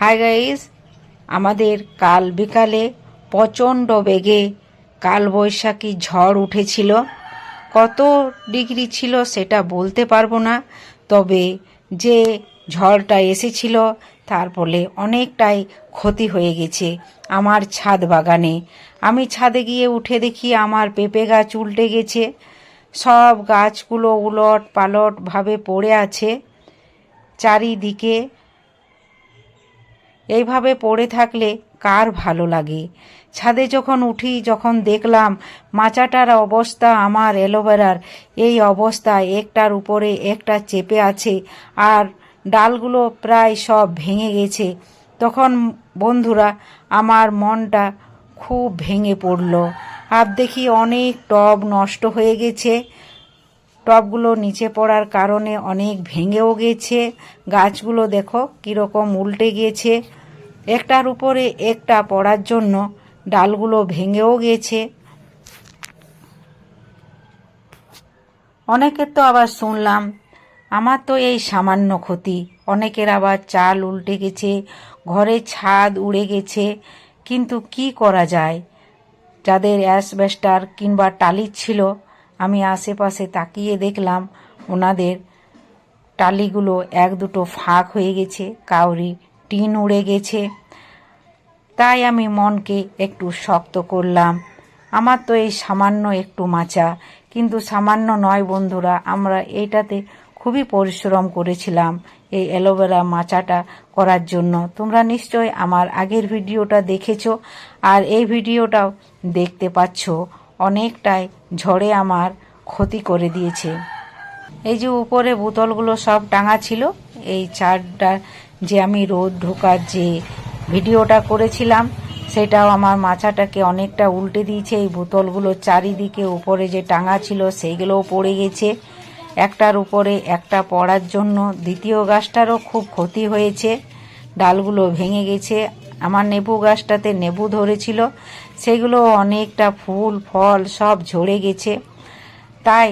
Hi guys, আমাদের কাল বিকালে প্রচণ্ড বেগে কালবৈশাখী ঝড় উঠেছিল। কত ডিগ্রি ছিল সেটা বলতে পারব না, তবে যে ঝড়টা এসেছিল তার ফলে অনেকটাই ক্ষতি হয়ে গেছে আমার ছাদ বাগানে। আমি ছাদে গিয়ে উঠে দেখি আমার পেঁপে গাছ উল্টে গেছে। সব গাছগুলো উলট পালট ভাবে পড়ে আছে। চারিদিকে এইভাবে পড়ে থাকলে কার ভালো লাগে? ছাদে যখন উঠি, যখন দেখলাম মাচাটার অবস্থা আমার অ্যালোভেরার, এই অবস্থায় একটার উপরে একটা চেপে আছে আর ডালগুলো প্রায় সব ভেঙে গেছে। তখন বন্ধুরা, আমার মনটা খুব ভেঙে পড়ল। আর দেখি অনেক টব নষ্ট হয়ে গেছে। টবগুলো নিচে পড়ার কারণে অনেক ভেঙেও গেছে। গাছগুলো দেখো কীরকম উল্টে গিয়েছে একটার উপরে একটা পড়ার জন্য ডালগুলো ভেঙেও গেছে। অনেকের তো আবার শুনলাম, আমার তো এই সামান্য ক্ষতি। অনেকের আবার চাল উল্টে গেছে, ঘরে ছাদ উড়ে গেছে। কিন্তু কি করা যায়? যাদের অ্যাসবেস্টার কিংবা টালির ছিল, আমি আশেপাশে তাকিয়ে দেখলাম, ওনাদের টালিগুলো এক দুটো ফাঁক হয়ে গেছে কাউরি টিন উড়ে গেছে। তাই আমি মনকে একটু শক্ত করলাম। আমার তো এই সামান্য একটু মাচা, কিন্তু সামান্য নয় বন্ধুরা, আমরা এইটাতে খুবই পরিশ্রম করেছিলাম এই অ্যালোভেরা মাচাটা করার জন্য। তোমরা নিশ্চয় আমার আগের ভিডিওটা দেখেছ আর এই ভিডিওটাও দেখতে পাচ্ছ। অনেকটাই ঝড়ে আমার ক্ষতি করে দিয়েছে। এই যে উপরে বোতলগুলো সব টাঙা ছিল, এই চারটা যে আমি রোদ ঢোকার যে ভিডিওটা করেছিলাম, সেটাও আমার মাছাটাকে অনেকটা উল্টে দিয়েছে। এই বোতলগুলো চারিদিকে উপরে যে টাঙা ছিল, সেইগুলোও পড়ে গেছে। একটার উপরে একটা পড়ার জন্য দ্বিতীয় গাছটারও খুব ক্ষতি হয়েছে। ডালগুলো ভেঙে গেছে। আমার নেবু গাছটাতে নেবু ধরেছিল। সেগুলো অনেকটা ফুল, ফল সব ঝরে গেছে। তাই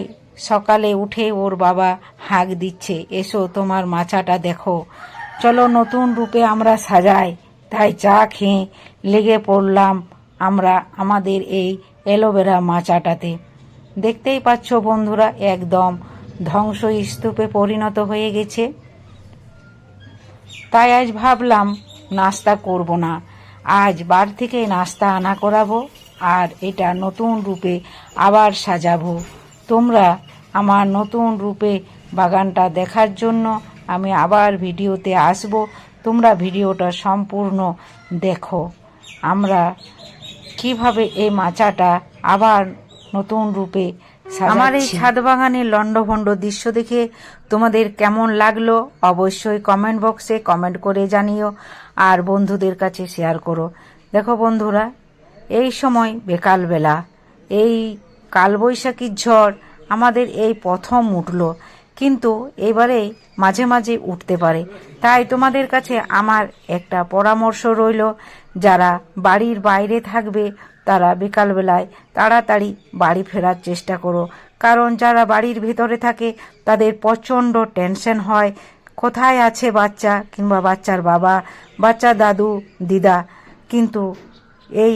সকালে উঠে ওর বাবা হাঁক দিচ্ছে, এসো তোমার মাছাটা দেখো চলো নতুন রূপে আমরা সাজাই। তাই চা খেয়ে লেগে পড়লাম আমরা আমাদের এই অ্যালোভেরা মাচাটাতে। দেখতেই পাচ্ছ বন্ধুরা, একদম ধ্বংস স্তূপে পরিণত হয়ে গেছে। তাই আজ ভাবলাম, নাস্তা করব না। আজ বার থেকে নাস্তা আনা করাবো আর এটা নতুন রূপে আবার সাজাবো। তোমরা আমার নতুন রূপে বাগানটা দেখার জন্য আমি আবার ভিডিওতে আসব। তোমরা ভিডিওটা সম্পূর্ণ দেখো। আমরা কীভাবে এই মাচাটা আবার নতুন রূপে আমার এই ছাদ বাগানের লণ্ডভণ্ড দৃশ্য দেখে তোমাদের কেমন লাগল অবশ্যই কমেন্ট বক্সে কমেন্ট করে জানিও আর বন্ধুদের কাছে শেয়ার করো। দেখো বন্ধুরা এই সময় বেকালবেলা এই কালবৈশাখীর ঝড় আমাদের এই প্রথম উঠল। কিন্তু এবারে মাঝে মাঝে উঠতে পারে। তাই তোমাদের কাছে আমার একটা পরামর্শ রইল, যারা বাড়ির বাইরে থাকবে, তারা বিকালবেলায় তাড়াতাড়ি বাড়ি ফেরার চেষ্টা করো। কারণ যারা বাড়ির ভেতরে থাকে, তাদের প্রচণ্ড টেনশন হয়, কোথায় আছে বাচ্চা কিংবা বাচ্চার বাবা, বাচ্চা দাদু, দিদা। কিন্তু এই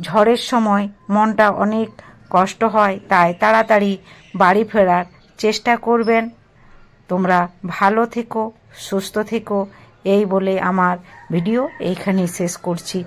ঝড়ের সময় মনটা অনেক কষ্ট হয়, তাই তাড়াতাড়ি বাড়ি ফেরার চেষ্টা করবেন। তোমরা ভালো থেকো সুস্থ থেকো। এই বলে আমার ভিডিও এইখানেই শেষ করছি।